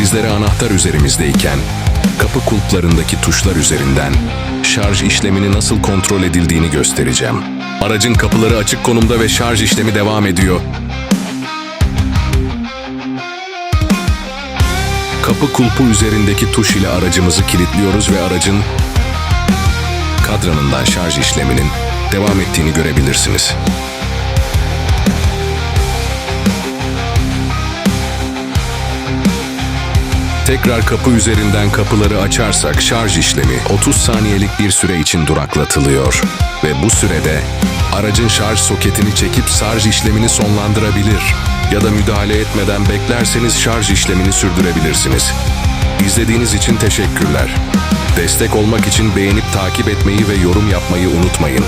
Sizlere anahtar üzerimizdeyken kapı kulplarındaki tuşlar üzerinden şarj işlemini nasıl kontrol edildiğini göstereceğim. Aracın kapıları açık konumda ve şarj işlemi devam ediyor. Kapı kulpu üzerindeki tuş ile aracımızı kilitliyoruz ve aracın kadranından şarj işleminin devam ettiğini görebilirsiniz. Tekrar kapı üzerinden kapıları açarsak şarj işlemi 30 saniyelik bir süre için duraklatılıyor ve bu sürede aracın şarj soketini çekip şarj işlemini sonlandırabilir ya da müdahale etmeden beklerseniz şarj işlemini sürdürebilirsiniz. İzlediğiniz için teşekkürler. Destek olmak için beğenip takip etmeyi ve yorum yapmayı unutmayın.